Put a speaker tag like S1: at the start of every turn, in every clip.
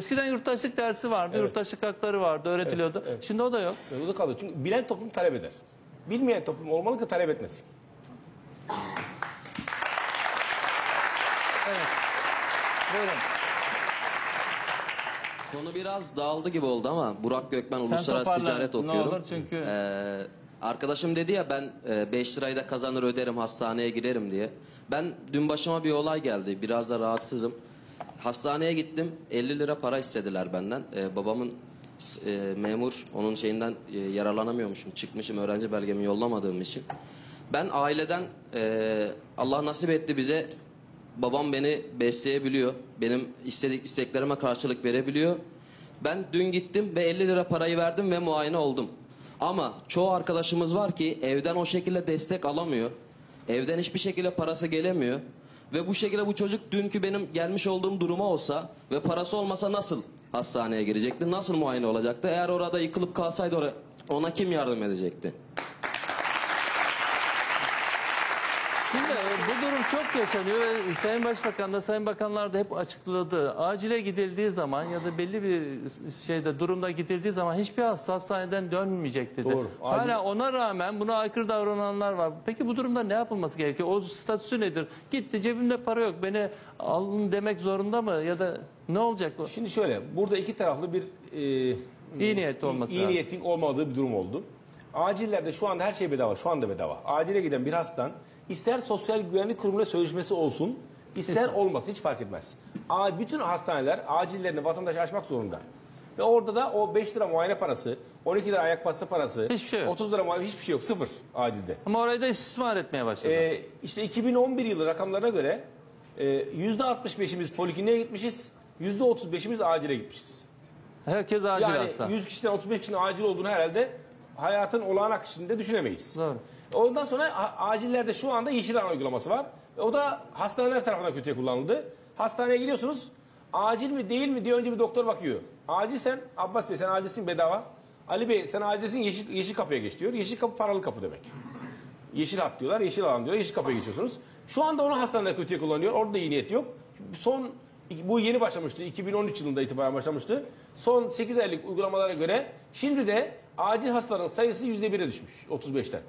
S1: Eskiden yurttaşlık dersi vardı, yurttaşlık hakları vardı, öğretiliyordu. Şimdi o da yok.
S2: O da kalıyor. Çünkü bilen toplum talep eder. Bilmeyen toplum olmalı ki talep etmesin.
S1: Evet. Buyurun.
S3: Konu biraz dağıldı gibi oldu ama Burak Gökmen
S1: Sen
S3: Uluslararası
S1: toparla,
S3: Ticaret
S1: ne
S3: okuyorum.
S1: olur çünkü-
S3: Ee, arkadaşım dedi ya ben 5 lirayı da kazanır öderim hastaneye giderim diye. Ben dün başıma bir olay geldi. Biraz da rahatsızım. Hastaneye gittim. 50 lira para istediler benden. Ee, babamın e, memur onun şeyinden e, yararlanamıyormuşum. Çıkmışım öğrenci belgemi yollamadığım için. Ben aileden e, Allah nasip etti bize Babam beni besleyebiliyor. Benim istedik isteklerime karşılık verebiliyor. Ben dün gittim ve 50 lira parayı verdim ve muayene oldum. Ama çoğu arkadaşımız var ki evden o şekilde destek alamıyor. Evden hiçbir şekilde parası gelemiyor. Ve bu şekilde bu çocuk dünkü benim gelmiş olduğum duruma olsa ve parası olmasa nasıl hastaneye girecekti? Nasıl muayene olacaktı? Eğer orada yıkılıp kalsaydı ona kim yardım edecekti?
S1: Şimdi e, durum çok yaşanıyor Sayın Başbakan da Sayın Bakanlar da hep açıkladı. Acile gidildiği zaman ya da belli bir şeyde durumda gidildiği zaman hiçbir hasta hastaneden dönmeyecek dedi.
S2: Doğru, acil-
S1: Hala ona rağmen buna aykırı davrananlar var. Peki bu durumda ne yapılması gerekiyor? O statüsü nedir? Gitti cebimde para yok beni alın demek zorunda mı? Ya da ne olacak bu?
S2: Şimdi şöyle, burada iki taraflı bir e,
S1: İyi niyetli olması
S2: iyi
S1: lazım.
S2: niyetin olmadığı bir durum oldu. Acillerde şu anda her şey bedava, şu anda bedava. Acile giden bir hastan ister sosyal güvenlik kurumuyla sözleşmesi olsun, ister olmasın hiç fark etmez. A- Bütün hastaneler acillerini vatandaşa açmak zorunda. Ve orada da o 5 lira muayene parası, 12 lira ayak pasta parası,
S1: Hiçbir şey yok.
S2: 30 lira muayene hiçbir şey yok, sıfır acilde.
S1: Ama orayı da istismar etmeye başladı.
S2: Ee, işte 2011 yılı rakamlarına göre e, %65'imiz polikliniğe gitmişiz, %35'imiz acile gitmişiz.
S1: Herkes acil
S2: Yani
S1: hasta.
S2: 100 kişiden 35 kişinin acil olduğunu herhalde hayatın olağan akışında düşünemeyiz.
S1: Doğru.
S2: Ondan sonra acillerde şu anda yeşil alan uygulaması var. O da hastaneler tarafından kötüye kullanıldı. Hastaneye gidiyorsunuz. Acil mi değil mi diye önce bir doktor bakıyor. Acilsen Abbas Bey sen acilsin bedava. Ali Bey sen acilsin yeşil, yeşil kapıya geç diyor. Yeşil kapı paralı kapı demek. Yeşil hat diyorlar, yeşil alan diyorlar, yeşil kapıya geçiyorsunuz. Şu anda onu hastaneler kötüye kullanıyor. Orada da iyi niyet yok. Son bu yeni başlamıştı. 2013 yılında itibaren başlamıştı. Son 8 aylık uygulamalara göre şimdi de acil hastaların sayısı %1'e düşmüş 35'ten.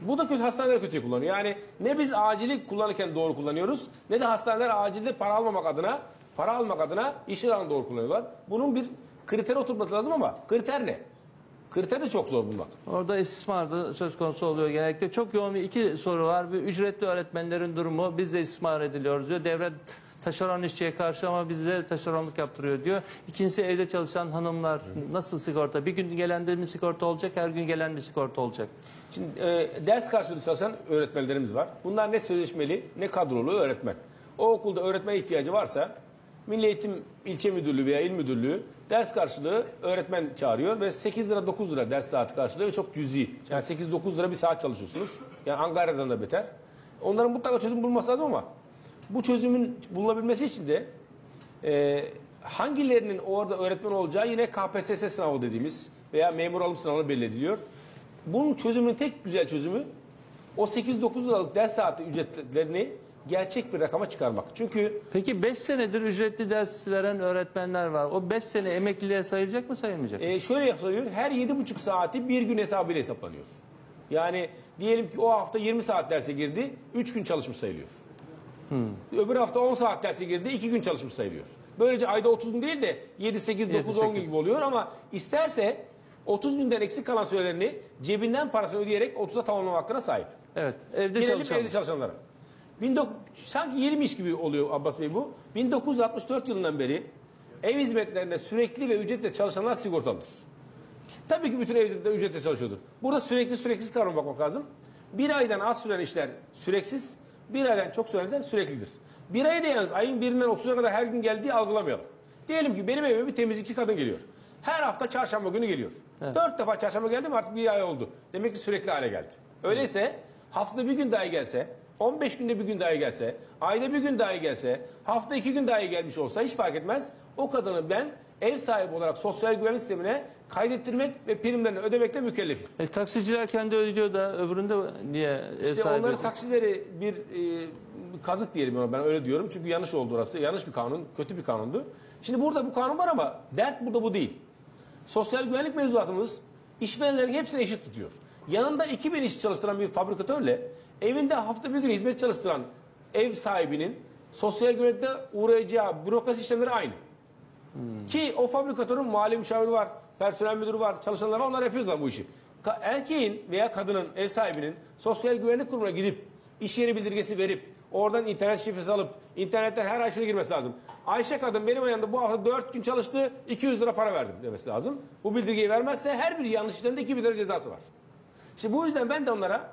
S2: Bu da kötü hastaneler kötüye kullanıyor. Yani ne biz acili kullanırken doğru kullanıyoruz ne de hastaneler acilde para almamak adına para almak adına işin alanı doğru kullanıyorlar. Bunun bir kriteri oturması lazım ama kriter ne? Kriter de çok zor bulmak.
S1: Orada istismar da söz konusu oluyor genellikle. Çok yoğun bir iki soru var. Bir ücretli öğretmenlerin durumu biz de istismar ediliyoruz diyor. Devlet taşeron işçiye karşı ama bize taşeronluk yaptırıyor diyor. İkincisi evde çalışan hanımlar nasıl sigorta? Bir gün gelen de mi sigorta olacak, her gün gelen mi sigorta olacak?
S2: Şimdi e, ders karşılığı çalışan öğretmenlerimiz var. Bunlar ne sözleşmeli ne kadrolu öğretmen. O okulda öğretmen ihtiyacı varsa Milli Eğitim İlçe Müdürlüğü veya İl Müdürlüğü ders karşılığı öğretmen çağırıyor ve 8 lira 9 lira ders saati karşılığı ve çok cüzi. Yani 8-9 lira bir saat çalışıyorsunuz. Yani Ankara'dan da beter. Onların mutlaka çözüm bulması lazım ama bu çözümün bulunabilmesi için de e, hangilerinin orada öğretmen olacağı yine KPSS sınavı dediğimiz veya memur alım sınavına belli ediliyor. Bunun çözümünün tek güzel çözümü o 8-9 liralık ders saati ücretlerini gerçek bir rakama çıkarmak. Çünkü
S1: Peki 5 senedir ücretli ders veren öğretmenler var. O 5 sene emekliliğe sayılacak mı sayılmayacak mı?
S2: e, şöyle yapılıyor. Her 7,5 saati bir gün hesabıyla hesaplanıyor. Yani diyelim ki o hafta 20 saat derse girdi, 3 gün çalışmış sayılıyor. Öbür hafta 10 saat derse girdi, 2 gün çalışmış sayılıyor. Böylece ayda 30 gün değil de 7, 8, 9, 10 gün gibi oluyor ama isterse 30 günden eksik kalan sürelerini cebinden parasını ödeyerek 30'a tamamlama hakkına sahip.
S1: Evet. Evde
S2: Gelelim
S1: çalışan.
S2: evde çalışanlara. 19 sanki yenimiş gibi oluyor Abbas Bey bu. 1964 yılından beri ev hizmetlerinde sürekli ve ücretle çalışanlar sigortalıdır. Tabii ki bütün ev hizmetleri ücretle çalışıyordur. Burada sürekli süreksiz kavrama bakmak lazım. Bir aydan az süren işler süreksiz, bir aydan çok süren işler süreklidir. Bir ay da yalnız ayın birinden 30'a kadar her gün geldiği algılamayalım. Diyelim ki benim evime bir temizlikçi kadın geliyor. Her hafta çarşamba günü geliyor. Dört defa çarşamba geldi mi artık bir ay oldu. Demek ki sürekli hale geldi. Öyleyse haftada bir gün daha gelse, 15 günde bir gün daha gelse, ayda bir gün daha gelse, hafta iki gün daha gelmiş olsa hiç fark etmez. O kadını ben ev sahibi olarak sosyal güvenlik sistemine kaydettirmek ve primlerini ödemekle mükellefim.
S1: E, taksiciler kendi ödüyor da öbüründe niye ev
S2: İşte
S1: sahibi?
S2: onların taksileri bir e, kazık diyelim ona ben öyle diyorum. Çünkü yanlış oldu orası. Yanlış bir kanun, kötü bir kanundu. Şimdi burada bu kanun var ama dert burada bu değil. Sosyal güvenlik mevzuatımız işverenlerin hepsini eşit tutuyor. Yanında 2000 iş çalıştıran bir fabrikatörle evinde hafta bir gün hizmet çalıştıran ev sahibinin sosyal güvenlikte uğrayacağı bürokrasi işlemleri aynı. Ki o fabrikatörün mali müşaviri var, personel müdürü var, çalışanlar var onlar yapıyorlar bu işi. Erkeğin veya kadının, ev sahibinin sosyal güvenlik kurumuna gidip iş yeri bildirgesi verip oradan internet şifresi alıp internetten her ay şunu girmesi lazım. Ayşe kadın benim yanımda bu hafta 4 gün çalıştı 200 lira para verdim demesi lazım. Bu bildirgeyi vermezse her bir yanlış işlemde 2000 lira cezası var. İşte bu yüzden ben de onlara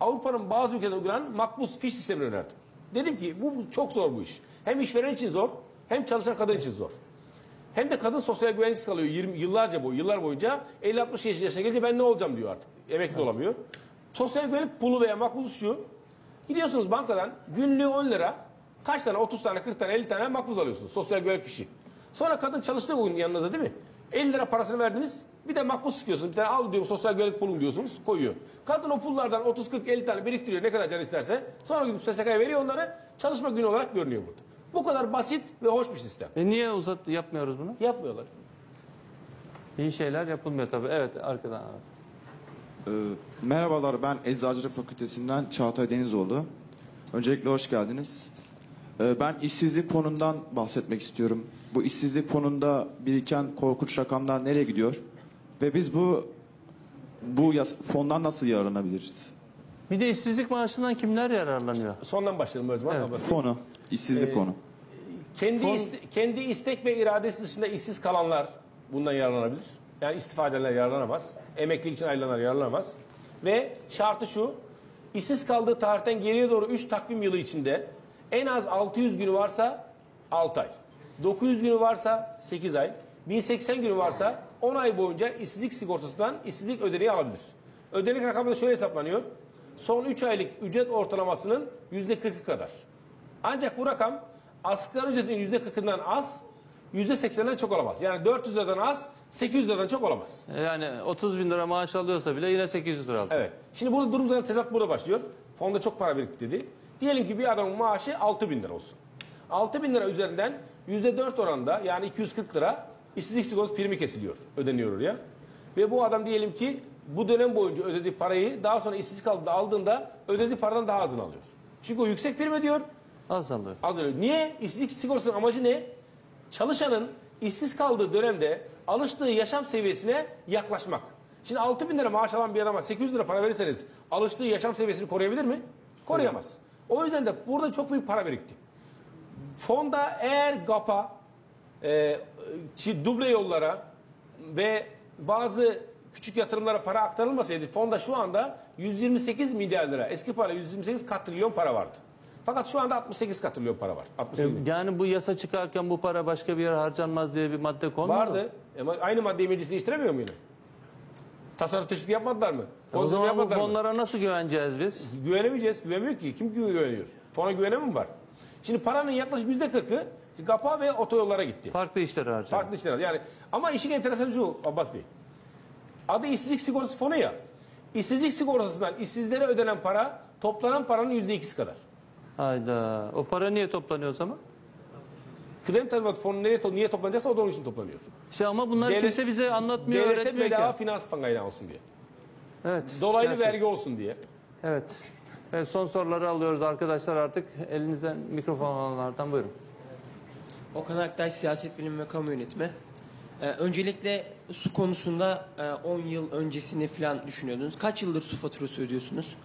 S2: Avrupa'nın bazı ülkelerinde uygulanan makbuz fiş sistemini önerdim. Dedim ki bu çok zor bu iş. Hem işveren için zor hem çalışan kadın için zor. Hem de kadın sosyal güvenlik kalıyor 20 yıllarca boyu, yıllar boyunca 50-60 yaş- yaşına gelince ben ne olacağım diyor artık. Emekli de olamıyor. Sosyal güvenlik pulu veya makbuzu şu. Gidiyorsunuz bankadan günlüğü 10 lira kaç tane 30 tane 40 tane 50 tane makbuz alıyorsunuz sosyal güvenlik fişi. Sonra kadın çalıştığı gün yanınızda değil mi? 50 lira parasını verdiniz bir de makbuz sıkıyorsunuz. Bir tane al diyor sosyal güvenlik pulum diyorsunuz koyuyor. Kadın o pullardan 30 40 50 tane biriktiriyor ne kadar can isterse. Sonra gidip SSK'ya veriyor onları çalışma günü olarak görünüyor burada. Bu kadar basit ve hoş bir sistem.
S1: E niye uzat yapmıyoruz bunu?
S2: Yapmıyorlar.
S1: İyi şeyler yapılmıyor tabii. Evet arkadan abi.
S4: Ee, merhabalar ben Eczacılık Fakültesinden Çağatay Denizoğlu. Öncelikle hoş geldiniz. Ee, ben işsizlik fonundan bahsetmek istiyorum. Bu işsizlik fonunda biriken korkunç rakamlar nereye gidiyor? Ve biz bu bu yas- fondan nasıl yararlanabiliriz?
S1: Bir de işsizlik maaşından kimler yararlanıyor?
S2: Sondan başlayalım o zaman.
S1: Evet.
S4: Fonu, işsizlik fonu.
S2: Kendi,
S1: Son-
S2: iste- kendi istek ve iradesi dışında işsiz kalanlar bundan yararlanabilir. Yani istifa edenler yararlanamaz. Emeklilik için ayrılanlar yararlanamaz. Ve şartı şu, işsiz kaldığı tarihten geriye doğru 3 takvim yılı içinde en az 600 günü varsa 6 ay. 900 günü varsa 8 ay. 1080 günü varsa 10 ay boyunca işsizlik sigortasından işsizlik ödeneği alabilir. Ödenek rakamı da şöyle hesaplanıyor. Son 3 aylık ücret ortalamasının %40'ı kadar. Ancak bu rakam asgari ücretin %40'ından az, %80'den çok olamaz. Yani 400 liradan az, 800 liradan çok olamaz.
S1: E Yani 30 bin lira maaş alıyorsa bile yine 800 lira alıyor.
S2: Evet. Şimdi burada durum zaten tezat burada başlıyor. Fonda çok para birikti dedi. Diyelim ki bir adamın maaşı 6 bin lira olsun. 6 bin lira üzerinden %4 oranında yani 240 lira işsizlik sigortası primi kesiliyor. Ödeniyor oraya. Ve bu adam diyelim ki bu dönem boyunca ödediği parayı daha sonra işsiz kaldığında aldığında ödediği paradan daha azını alıyor. Çünkü o yüksek prim ödüyor.
S1: Az alıyor.
S2: Az önce. Niye? İşsizlik sigortasının amacı ne? Çalışanın işsiz kaldığı dönemde alıştığı yaşam seviyesine yaklaşmak. Şimdi 6 bin lira maaş alan bir adama 800 lira para verirseniz alıştığı yaşam seviyesini koruyabilir mi? Koruyamaz. O yüzden de burada çok büyük para birikti. Fonda eğer GAP'a, e, duble yollara ve bazı küçük yatırımlara para aktarılmasaydı fonda şu anda 128 milyar lira eski para 128 katrilyon para vardı. Fakat şu anda 68 katrilyon para var. 68 milyar.
S1: Yani bu yasa çıkarken bu para başka bir yere harcanmaz diye bir madde konmadı.
S2: Vardı. Ama aynı maddeyi meclis değiştiremiyor muydu? Tasarruf teşvik yapmadılar mı?
S1: O
S2: Fon
S1: zaman bu
S2: yapmadılar mı?
S1: fonlara nasıl güveneceğiz biz?
S2: Güvenemeyeceğiz. Güvenmiyor ki. Kim kime güveniyor? Fona güvenen mi var? Şimdi paranın yaklaşık yüzde kırkı GAP'a ve otoyollara gitti.
S1: Farklı işlere harcanıyor.
S2: Farklı işler. Yani ama işin enteresanı şu Abbas Bey. Adı işsizlik sigortası fonu ya. İşsizlik sigortasından işsizlere ödenen para toplanan paranın yüzde ikisi kadar.
S1: Hayda. O para niye toplanıyor o zaman?
S2: Kıdem tazminat fonu nereye, to- niye toplanacaksa o da onun için toplanıyor.
S1: İşte ama bunları
S2: Devlet-
S1: kimse bize anlatmıyor,
S2: Devlete
S1: öğretmiyor
S2: bedava
S1: ki.
S2: finans kaynağı olsun diye.
S1: Evet.
S2: Dolaylı
S1: gerçekten.
S2: vergi olsun diye.
S1: Evet. Evet son soruları alıyoruz arkadaşlar artık. Elinizden mikrofon alanlardan buyurun.
S5: Okan Aktaş Siyaset Bilimi ve Kamu Yönetimi. Ee, öncelikle su konusunda e, 10 yıl öncesini falan düşünüyordunuz. Kaç yıldır su faturası ödüyorsunuz?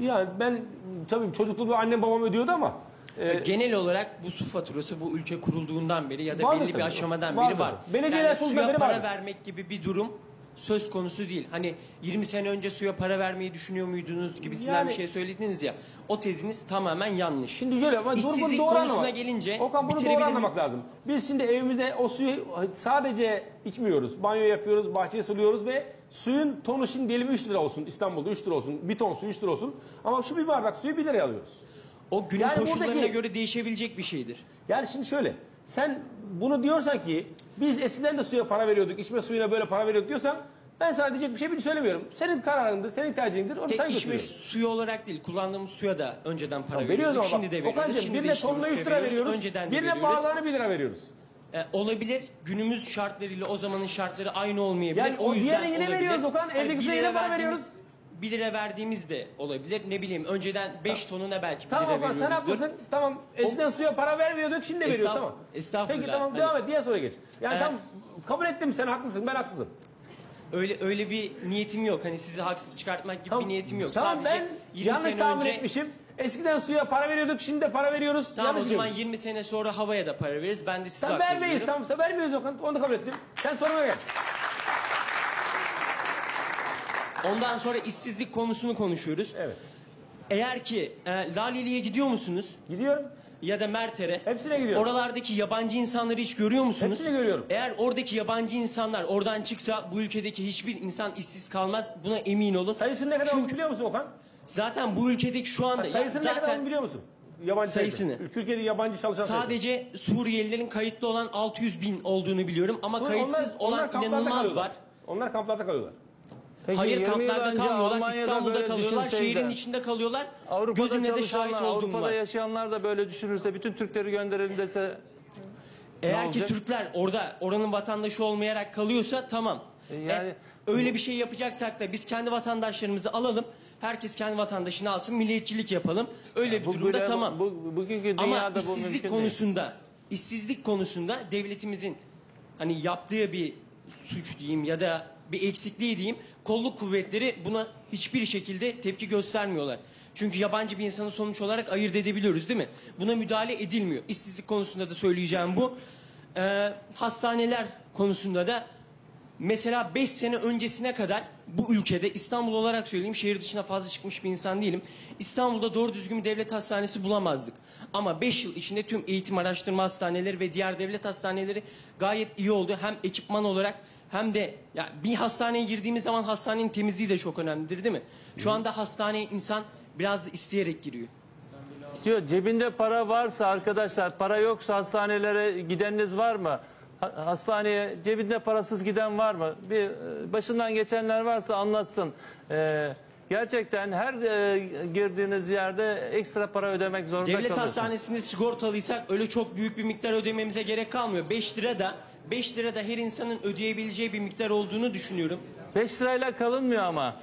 S2: Yani ben tabii çocukluğumda annem babam ödüyordu ama
S5: Ee, Genel olarak bu su faturası bu ülke kurulduğundan beri ya da
S2: Vardır
S5: belli bir
S2: tabii.
S5: aşamadan
S2: Vardır.
S5: beri var.
S2: Belediyeler
S5: yani
S2: sonunda
S5: suya
S2: beri
S5: para
S2: vardır.
S5: vermek gibi bir durum söz konusu değil. Hani 20 sene önce suya para vermeyi düşünüyor muydunuz gibisinden
S2: Yani-
S5: bir şey söylediniz ya. O teziniz tamamen yanlış.
S2: Şimdi şöyle ama bunu
S5: İşsizlik
S2: doğru
S5: konusuna
S2: anlamak.
S5: gelince
S2: Okan bunu doğru
S5: bitirebilir
S2: anlamak
S5: miyim?
S2: lazım. Biz şimdi evimizde o suyu sadece içmiyoruz. Banyo yapıyoruz, bahçeye suluyoruz ve suyun tonu şimdi diyelim 3 lira olsun. İstanbul'da 3 lira olsun. Bir ton su 3 lira olsun. Ama şu bir bardak suyu 1 liraya alıyoruz.
S5: O günün
S2: Yani
S5: koşullarına
S2: buradaki-
S5: göre değişebilecek bir şeydir.
S2: Yani şimdi şöyle. Sen bunu diyorsan ki biz eskiden de suya para veriyorduk, içme suyuna böyle para veriyorduk diyorsan ben sana diyecek bir şey bir söylemiyorum. Senin kararındır, senin tercihindir. Onu
S5: Tek
S2: sen
S5: içme
S2: götürüyorsun.
S5: suyu olarak değil, kullandığımız suya da önceden para
S2: Veriyoruz
S5: veriyorduk.
S2: ama
S5: Şimdi
S2: bak,
S5: de veriyoruz.
S2: Okan'cığım
S5: Şimdi
S2: birine
S5: içtiğimiz
S2: tonla 3
S5: suya
S2: lira veriyoruz.
S5: Önceden de
S2: birine
S5: veriyoruz.
S2: bağlarını 1 lira veriyoruz.
S5: E, olabilir. Günümüz şartlarıyla o zamanın şartları aynı olmayabilir.
S2: Yani o
S5: yüzden
S2: diğerine yine
S5: olabilir.
S2: veriyoruz Okan. Evdeki
S5: bir
S2: suya
S5: lira
S2: yine para
S5: verdiğimiz-
S2: veriyoruz.
S5: 1 lira verdiğimiz de olabilir. Ne bileyim önceden 5 tonuna belki 1
S2: Tamam
S5: lira
S2: Okan sen
S5: veriyoruzdur.
S2: haklısın. Tamam eskiden suya para vermiyorduk şimdi veriyoruz
S5: Estağ-
S2: tamam.
S5: estağfurullah.
S2: Peki tamam
S5: Hani-
S2: devam et diğer soruya geç. Yani
S5: Ee,
S2: tamam kabul ettim sen haklısın ben haksızım.
S5: Öyle öyle bir niyetim yok. Hani sizi haksız çıkartmak gibi bir niyetim yok.
S2: Tamam
S5: Sadece
S2: ben
S5: 20
S2: yanlış
S5: sene
S2: tahmin
S5: önce
S2: etmişim. Eskiden suya para veriyorduk şimdi de para veriyoruz.
S5: Tamam o
S2: Yanlış
S5: zaman
S2: biliyorum.
S5: 20 sene sonra havaya da para veririz. Ben de size
S2: Sen
S5: hak
S2: vermeyiz
S5: veriyorum.
S2: tamam sen vermiyoruz Okan onu da kabul ettim. Sen soruna gel.
S5: Ondan sonra işsizlik konusunu konuşuyoruz.
S2: Evet.
S5: Eğer ki e, Laleli'ye gidiyor musunuz?
S2: Gidiyorum.
S5: Ya da Merter'e.
S2: Hepsine gidiyorum.
S5: Oralardaki yabancı insanları hiç görüyor musunuz?
S2: Hepsini görüyorum.
S5: Eğer oradaki yabancı insanlar oradan çıksa bu ülkedeki hiçbir insan işsiz kalmaz. Buna emin olun.
S2: Sayısının ne kadar
S5: Çünkü
S2: biliyor musun Okan?
S5: zaten bu ülkedeki şu anda ya
S2: Sayısının ne kadar
S5: zaten
S2: biliyor musun? Yabancı
S5: Sayısını.
S2: sayısı. Türkiye'de yabancı çalışan sayısı.
S5: sadece Suriyelilerin kayıtlı olan 600 bin olduğunu biliyorum ama
S2: Onlar-
S5: kayıtsız
S2: onlar
S5: olan
S2: kamplarda
S5: inanılmaz
S2: kalıyorlar.
S5: var.
S2: Onlar kamplarda kalıyorlar.
S1: Peki,
S5: Hayır
S1: 20 yıl
S5: kamplarda
S1: önce
S5: kalmıyorlar,
S1: Almanya'da
S5: İstanbul'da
S1: böyle
S5: kalıyorlar,
S1: düşünseydi,
S5: şehrin içinde kalıyorlar.
S1: Avrupa'da
S5: Gözümle de
S1: çalışanlar,
S5: şahit olduğum
S1: Avrupa'da
S5: var.
S1: yaşayanlar da böyle düşünürse, bütün Türkleri gönderelim dese
S5: Eğer ki
S1: olacak?
S5: Türkler orada oranın vatandaşı olmayarak kalıyorsa tamam.
S1: E yani-
S5: E, öyle bir şey yapacaksak da biz kendi vatandaşlarımızı alalım. Herkes kendi vatandaşını alsın, milliyetçilik yapalım. Öyle bir durumda
S1: bile-
S5: tamam.
S1: bu, bugünkü dünyada
S5: Ama
S1: bu
S5: işsizlik
S1: mümkün değil.
S5: konusunda, işsizlik konusunda devletimizin hani yaptığı bir suç diyeyim ya da bir eksikliği diyeyim. Kolluk kuvvetleri buna hiçbir şekilde tepki göstermiyorlar. Çünkü yabancı bir insanı sonuç olarak ayırt edebiliyoruz değil mi? Buna müdahale edilmiyor. İşsizlik konusunda da söyleyeceğim bu. Ee, hastaneler konusunda da Mesela 5 sene öncesine kadar bu ülkede İstanbul olarak söyleyeyim şehir dışına fazla çıkmış bir insan değilim. İstanbul'da doğru düzgün bir devlet hastanesi bulamazdık. Ama 5 yıl içinde tüm eğitim araştırma hastaneleri ve diğer devlet hastaneleri gayet iyi oldu. Hem ekipman olarak hem de ya bir hastaneye girdiğimiz zaman hastanenin temizliği de çok önemlidir değil mi? Şu anda hastaneye insan biraz da isteyerek giriyor.
S1: Diyor cebinde para varsa arkadaşlar, para yoksa hastanelere gideniniz var mı? Ha- Hastaneye cebinde parasız giden var mı? Bir e, başından geçenler varsa anlatsın. Ee, gerçekten her e, girdiğiniz yerde ekstra para ödemek zorunda
S5: Devlet
S1: kalıyorsunuz.
S5: hastanesinde sigortalıysak öyle çok büyük bir miktar ödememize gerek kalmıyor. 5 lira da 5 lira da her insanın ödeyebileceği bir miktar olduğunu düşünüyorum.
S1: 5 lirayla kalınmıyor ama.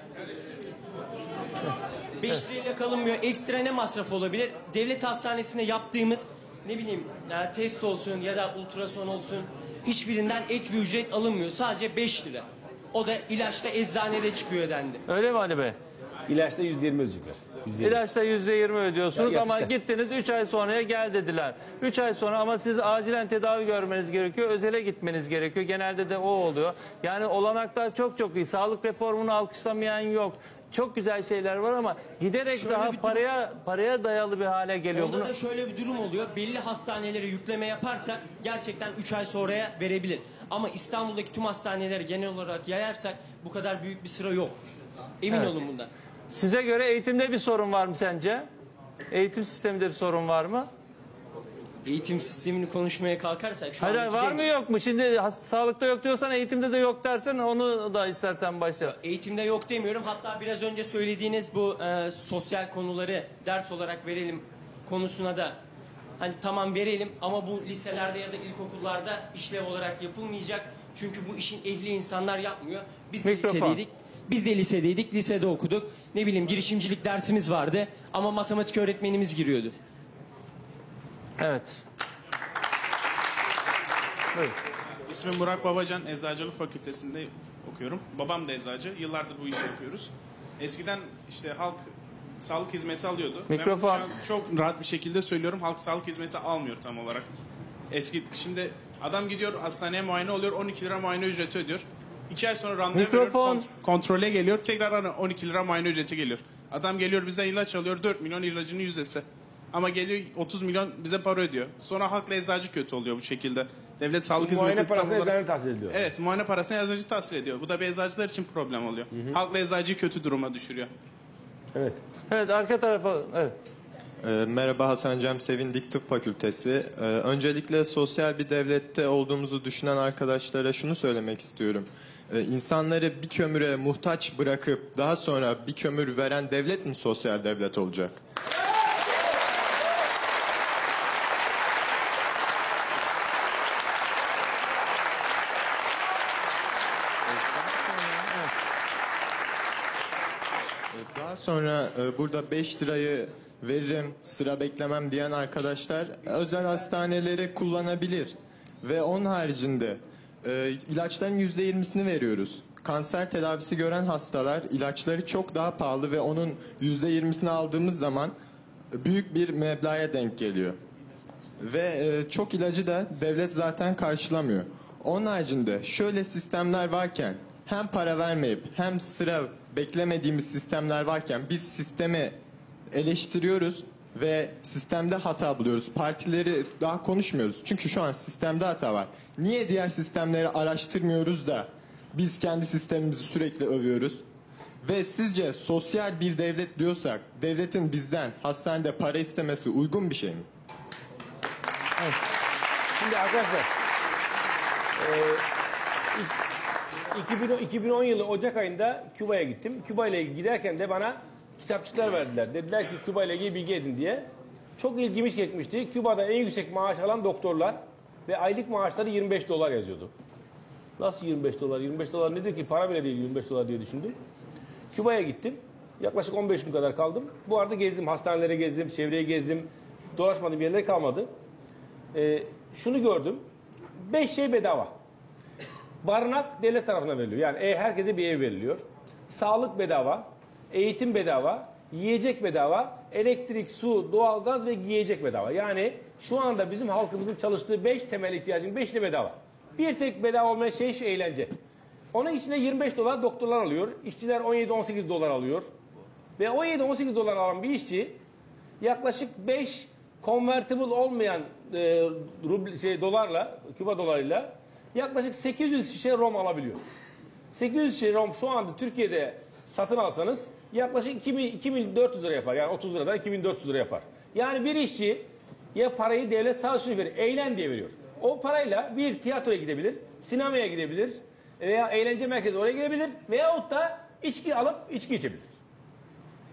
S5: 5 lirayla kalınmıyor. Ekstra ne masraf olabilir? Devlet hastanesinde yaptığımız ne bileyim ya test olsun ya da ultrason olsun hiçbirinden ek bir ücret alınmıyor. Sadece 5 lira. O da ilaçla eczanede çıkıyor dendi.
S1: Öyle mi Ali Bey?
S2: İlaçta %20 ödeyecekler. %20.
S1: İlaçta yüzde yirmi ödüyorsunuz
S2: Ya,
S1: ama
S2: işte.
S1: gittiniz 3 ay sonraya gel dediler. 3 ay sonra ama siz acilen tedavi görmeniz gerekiyor. Özele gitmeniz gerekiyor. Genelde de o oluyor. Yani olanaklar çok çok iyi. Sağlık reformunu alkışlamayan yok. Çok güzel şeyler var ama giderek
S5: Şöyle
S1: daha
S5: bir durum-
S1: paraya paraya dayalı bir hale geliyor.
S5: Orada
S1: Bunu
S5: da şöyle bir durum oluyor. Belli hastanelere yükleme yaparsak gerçekten 3 ay sonraya verebilir. Ama İstanbul'daki tüm hastaneleri genel olarak yayarsak bu kadar büyük bir sıra yok. Emin
S1: Evet.
S5: olun bundan.
S1: Size göre eğitimde bir sorun var mı sence? Eğitim sisteminde bir sorun var mı?
S5: Eğitim sistemini konuşmaya kalkarsak şu
S1: Hayır
S5: an
S1: var mı yok mu? Şimdi has- sağlıkta yok diyorsan eğitimde de yok dersen onu da istersen başla.
S5: Eğitimde yok demiyorum. Hatta biraz önce söylediğiniz bu e, sosyal konuları ders olarak verelim konusuna da hani tamam verelim ama bu liselerde ya da ilkokullarda işlev olarak yapılmayacak. Çünkü bu işin ehli insanlar yapmıyor. Biz de
S1: Mikrofon.
S5: lisedeydik. Biz de lisedeydik, lisede okuduk. Ne bileyim girişimcilik dersimiz vardı ama matematik öğretmenimiz giriyordu.
S1: Evet. Buyurun.
S6: İsmim Burak Babacan, Eczacılık Fakültesi'nde okuyorum. Babam da eczacı, yıllardır bu işi yapıyoruz. Eskiden işte halk sağlık hizmeti alıyordu.
S1: Mikrofon.
S6: Ben şu an çok rahat bir şekilde söylüyorum, halk sağlık hizmeti almıyor tam olarak. Eski, şimdi adam gidiyor hastaneye muayene oluyor, 12 lira muayene ücreti ödüyor. 2 ay sonra randevu veriyor,
S1: Mikrofon.
S6: kont- kontrole geliyor, tekrar hani 12 lira muayene ücreti geliyor. Adam geliyor bize ilaç alıyor, 4 milyon ilacının yüzdesi. Ama geliyor 30 milyon bize para ödüyor. Sonra halkla eczacı kötü oluyor bu şekilde. Devlet sağlık
S2: Muayene
S6: hizmeti tam
S2: parasını
S6: olarak...
S2: tahsil ediliyor.
S6: Evet muayene parasını eczacı tahsil ediyor. Bu da bir eczacılar için problem oluyor. Halkla eczacıyı kötü duruma düşürüyor.
S2: Evet.
S1: Evet arka tarafa evet.
S7: Ee, Merhaba Hasan Cem Sevindik Tıp Fakültesi. Ee, Öncelikle sosyal bir devlette olduğumuzu düşünen arkadaşlara şunu söylemek istiyorum e, insanları bir kömüre muhtaç bırakıp daha sonra bir kömür veren devlet mi sosyal devlet olacak? Ee, daha sonra e, burada 5 lirayı veririm, sıra beklemem diyen arkadaşlar özel hastaneleri kullanabilir. Ve onun haricinde e, ilaçların %20'sini veriyoruz. Kanser tedavisi gören hastalar ilaçları çok daha pahalı ve onun %20'sini aldığımız zaman büyük bir meblağa denk geliyor. Ve e, çok ilacı da devlet zaten karşılamıyor. Onun haricinde şöyle sistemler varken hem para vermeyip hem sıra beklemediğimiz sistemler varken biz sistemi eleştiriyoruz ve sistemde hata buluyoruz. Partileri daha konuşmuyoruz. Çünkü şu an sistemde hata var. Niye diğer sistemleri araştırmıyoruz da biz kendi sistemimizi sürekli övüyoruz? Ve sizce sosyal bir devlet diyorsak devletin bizden hastanede para istemesi uygun bir şey mi?
S2: Şimdi arkadaşlar e, 2010, 2010 yılı Ocak ayında Küba'ya gittim. Küba ile giderken de bana kitapçıklar verdiler. Dediler ki Küba ile ilgili bilgi edin diye. Çok ilgimi çekmişti. Küba'da en yüksek maaş alan doktorlar ve aylık maaşları 25 dolar yazıyordu. Nasıl 25 dolar? 25 dolar nedir ki? Para bile değil 25 dolar diye düşündüm. Küba'ya gittim. Yaklaşık 15 gün kadar kaldım. Bu arada gezdim. Hastanelere gezdim, çevreyi gezdim. Dolaşmadığım yerlere kalmadı. Ee, şunu gördüm. Beş şey bedava. Barınak devlet tarafından veriliyor. Yani e, herkese bir ev veriliyor. Sağlık bedava. Eğitim bedava. Yiyecek bedava. Elektrik, su, doğalgaz ve giyecek bedava. Yani şu anda bizim halkımızın çalıştığı beş temel ihtiyacın beşi de bedava. Bir tek bedava olmayan şey şu eğlence. Onun içinde 25 dolar doktorlar alıyor. İşçiler 17-18 dolar alıyor. Ve 17-18 dolar alan bir işçi yaklaşık 5 convertible olmayan e, ruble, şey, dolarla, Küba dolarıyla yaklaşık 800 şişe rom alabiliyor. 800 şişe rom şu anda Türkiye'de satın alsanız yaklaşık 2000, 2400 lira yapar. Yani 30 liradan 2400 lira yapar. Yani bir işçi ya parayı devlet sağ olsun veriyor. Eğlen diye veriyor. O parayla bir tiyatroya gidebilir, sinemaya gidebilir veya eğlence merkezi oraya gidebilir veyahut da içki alıp içki içebilir.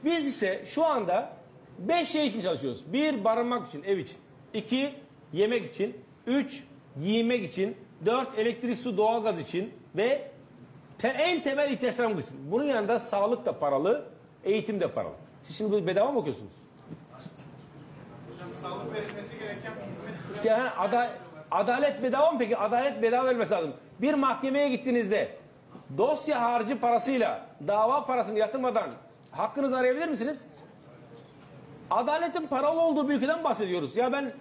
S2: Biz ise şu anda beş şey için çalışıyoruz. Bir, barınmak için, ev için. İki, yemek için. Üç, giyinmek için. Dört, elektrik, su, doğalgaz için. Ve te- en temel ihtiyaçlarımız için. Bunun yanında sağlık da paralı, eğitim de paralı. Siz şimdi bu bedava mı okuyorsunuz?
S6: Sağlık verilmesi gereken bir hizmet.
S2: İşte ha, ada- adalet bedava mı peki? Adalet bedava verilmesi lazım. Bir mahkemeye gittiğinizde dosya harcı parasıyla dava parasını yatırmadan hakkınızı arayabilir misiniz? Adaletin paralı olduğu bir ülkeden bahsediyoruz. Ya ben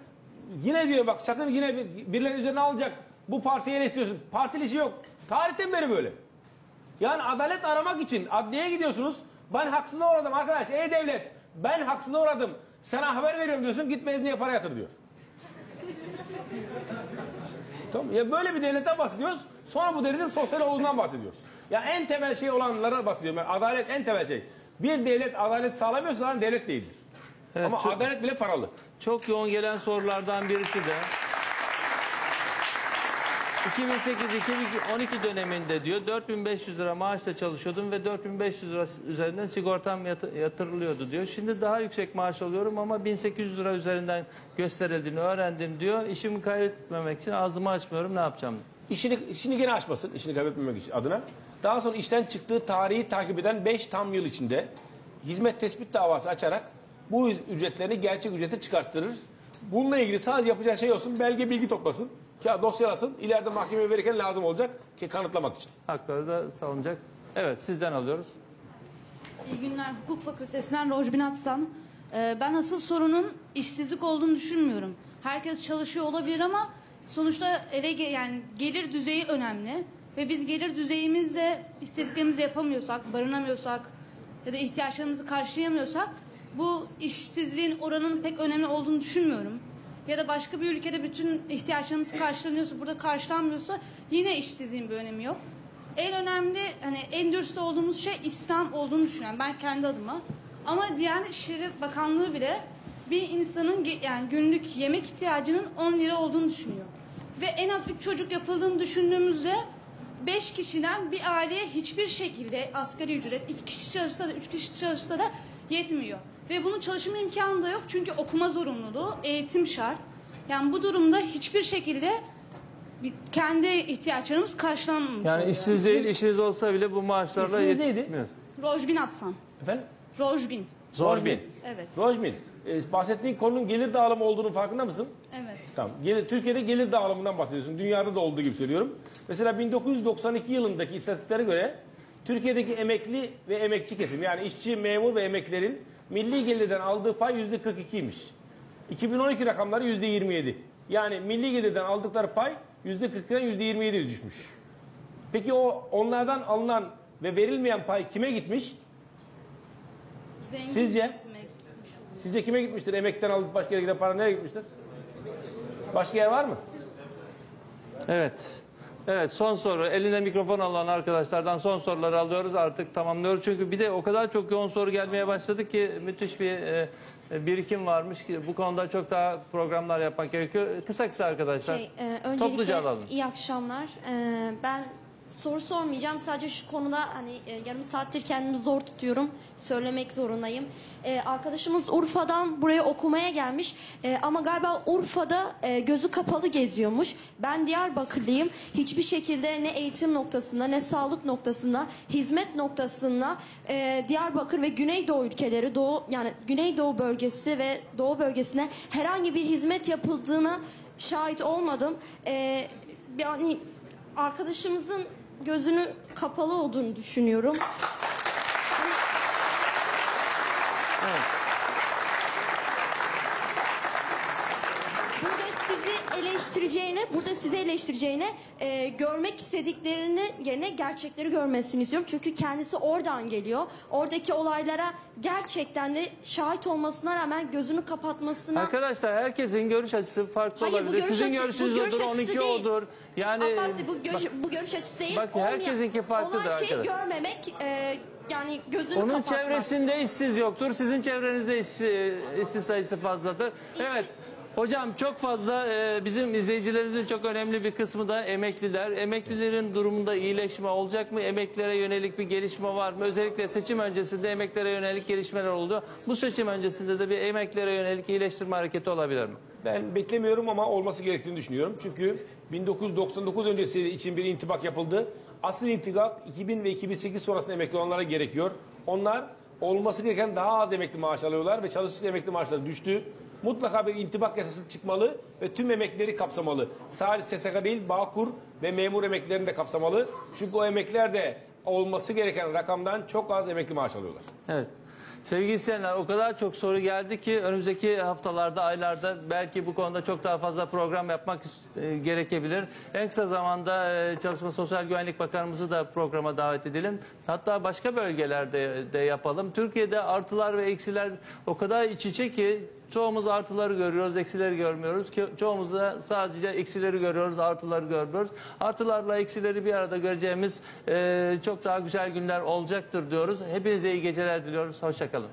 S2: yine diyor bak sakın yine bir- birileri üzerine alacak. Bu partiyi eleştiriyorsun. Partili işi yok. Tarihten beri böyle. Yani adalet aramak için adliyeye gidiyorsunuz. Ben haksızlığa uğradım arkadaş. Ey devlet ben haksızlığa uğradım. Sana haber veriyorum diyorsun. Git mezniye para yatır diyor. Tamam. Ya böyle bir devletten bahsediyoruz. Sonra bu devletin sosyal olduğundan bahsediyoruz. Ya en temel şey olanlara bahsediyorum. Yani adalet en temel şey. Bir devlet adalet sağlamıyorsa zaten devlet değildir.
S1: Evet,
S2: Ama
S1: çok-
S2: adalet bile paralı.
S1: Çok yoğun gelen sorulardan birisi de 2008-2012 döneminde diyor 4500 lira maaşla çalışıyordum ve 4500 lira üzerinden sigortam yatı- yatırılıyordu diyor. Şimdi daha yüksek maaş alıyorum ama 1800 lira üzerinden gösterildiğini öğrendim diyor. İşimi kaybetmemek için ağzımı açmıyorum ne yapacağım?
S2: İşini, işini gene açmasın, işini kaybetmemek için adına. Daha sonra işten çıktığı tarihi takip eden 5 tam yıl içinde hizmet tespit davası açarak bu ücretlerini gerçek ücrete çıkarttırır. Bununla ilgili sadece yapacağı şey olsun, belge bilgi toplasın, ya dosyalasın, ileride mahkemeye verirken lazım olacak ki kanıtlamak için.
S1: Hakları da savunacak. Evet sizden alıyoruz.
S8: İyi günler. Hukuk Fakültesinden Rojbin Atsan. Ee, ben asıl sorunun işsizlik olduğunu düşünmüyorum. Herkes çalışıyor olabilir ama sonuçta ele ge- yani gelir düzeyi önemli. Ve biz gelir düzeyimizde istediklerimizi yapamıyorsak, barınamıyorsak ya da ihtiyaçlarımızı karşılayamıyorsak bu işsizliğin oranının pek önemli olduğunu düşünmüyorum. Ya da başka bir ülkede bütün ihtiyaçlarımız karşılanıyorsa, burada karşılanmıyorsa yine işsizliğin bir önemi yok. En önemli hani en dürüst olduğumuz şey İslam olduğunu düşünüyorum ben kendi adıma. Ama Diyanet İşleri Bakanlığı bile bir insanın yani günlük yemek ihtiyacının 10 lira olduğunu düşünüyor. Ve en az 3 çocuk yapıldığını düşündüğümüzde 5 kişiden bir aileye hiçbir şekilde asgari ücret 2 kişi çalışsa da 3 kişi çalışsa da yetmiyor. Ve bunun çalışma imkanı da yok çünkü okuma zorunluluğu, eğitim şart. Yani bu durumda hiçbir şekilde kendi ihtiyaçlarımız karşılanmamış
S1: Yani
S8: oluyor.
S1: işsiz değil işiniz olsa bile bu maaşlarla
S2: İsminiz neydi?
S1: yetmiyor.
S8: Rojbin Atsan.
S2: Efendim?
S8: Rojbin.
S2: Rojbin.
S8: Evet.
S2: Rojbin, e, bahsettiğin konunun gelir dağılımı olduğunun farkında mısın?
S8: Evet.
S2: Tamam. Gelir, Türkiye'de gelir dağılımından bahsediyorsun. Dünyada da olduğu gibi söylüyorum. Mesela 1992 yılındaki istatistiklere göre Türkiye'deki emekli ve emekçi kesim yani işçi, memur ve emeklilerin milli gelirden aldığı pay %42'ymiş. 2012 rakamları %27. Yani milli gelirden aldıkları pay %40'dan %27'ye düşmüş. Peki o onlardan alınan ve verilmeyen pay kime gitmiş?
S8: Zengin
S2: Sizce? Sizce kime gitmiştir? Emekten alıp başka yere giden para nereye gitmiştir? Başka yer var mı?
S1: Evet. Evet son soru. Eline mikrofon alan arkadaşlardan son soruları alıyoruz. Artık tamamlıyoruz. Çünkü bir de o kadar çok yoğun soru gelmeye başladı ki müthiş bir e, birikim varmış ki bu konuda çok daha programlar yapmak gerekiyor. Kısa kısa arkadaşlar.
S9: Şey, e, öncelikle
S1: Topluca alalım.
S9: iyi akşamlar. E, ben soru sormayacağım. Sadece şu konuda hani e, yarım saattir kendimi zor tutuyorum. Söylemek zorundayım. E, arkadaşımız Urfa'dan buraya okumaya gelmiş. E, ama galiba Urfa'da e, gözü kapalı geziyormuş. Ben Diyarbakırlıyım. Hiçbir şekilde ne eğitim noktasında ne sağlık noktasında hizmet noktasında e, Diyarbakır ve Güneydoğu ülkeleri Doğu yani Güneydoğu bölgesi ve Doğu bölgesine herhangi bir hizmet yapıldığına şahit olmadım. E, yani arkadaşımızın gözünü kapalı olduğunu düşünüyorum. Burada sizi eleştireceğine, burada sizi eleştireceğine e, görmek istediklerini yerine gerçekleri görmesini istiyorum. Çünkü kendisi oradan geliyor. Oradaki olaylara gerçekten de şahit olmasına rağmen gözünü kapatmasına...
S1: Arkadaşlar herkesin görüş açısı farklı
S9: Hayır,
S1: olabilir.
S9: görüş
S1: Sizin
S9: açı-
S1: görüşünüz
S9: görüş
S1: odur,
S9: açısı
S1: 12
S9: değil.
S1: odur. Yani
S9: Abbasi bu görüş,
S1: bak,
S9: bu görüş açısı değil.
S1: Bak, herkesinki farklıdır
S9: Olan şeyi
S1: arkadaş.
S9: görmemek e, yani gözünü
S1: onun
S9: kapatmak.
S1: çevresinde işsiz yoktur. Sizin çevrenizde iş, işsiz sayısı fazladır. Evet. Hocam çok fazla e, bizim izleyicilerimizin çok önemli bir kısmı da emekliler. Emeklilerin durumunda iyileşme olacak mı? Emeklilere yönelik bir gelişme var mı? Özellikle seçim öncesinde emeklilere yönelik gelişmeler oldu. Bu seçim öncesinde de bir emeklilere yönelik iyileştirme hareketi olabilir mi?
S2: Ben beklemiyorum ama olması gerektiğini düşünüyorum. Çünkü 1999 öncesi için bir intibak yapıldı. Asıl intibak 2000 ve 2008 sonrasında emekli olanlara gerekiyor. Onlar olması gereken daha az emekli maaş alıyorlar ve çalıştığı emekli maaşları düştü. Mutlaka bir intibak yasası çıkmalı ve tüm emeklileri kapsamalı. Sadece SSK değil Bağkur ve memur emeklilerini de kapsamalı. Çünkü o emekliler de olması gereken rakamdan çok az emekli maaş alıyorlar.
S1: Evet. Sevgili izleyenler o kadar çok soru geldi ki önümüzdeki haftalarda, aylarda belki bu konuda çok daha fazla program yapmak e, gerekebilir. En kısa zamanda e, Çalışma Sosyal Güvenlik Bakanımızı da programa davet edelim. Hatta başka bölgelerde de yapalım. Türkiye'de artılar ve eksiler o kadar iç içe ki çoğumuz artıları görüyoruz, eksileri görmüyoruz. Çoğumuz da sadece eksileri görüyoruz, artıları görmüyoruz. Artılarla eksileri bir arada göreceğimiz e, çok daha güzel günler olacaktır diyoruz. Hepinize iyi geceler diliyoruz. Hoşçakalın.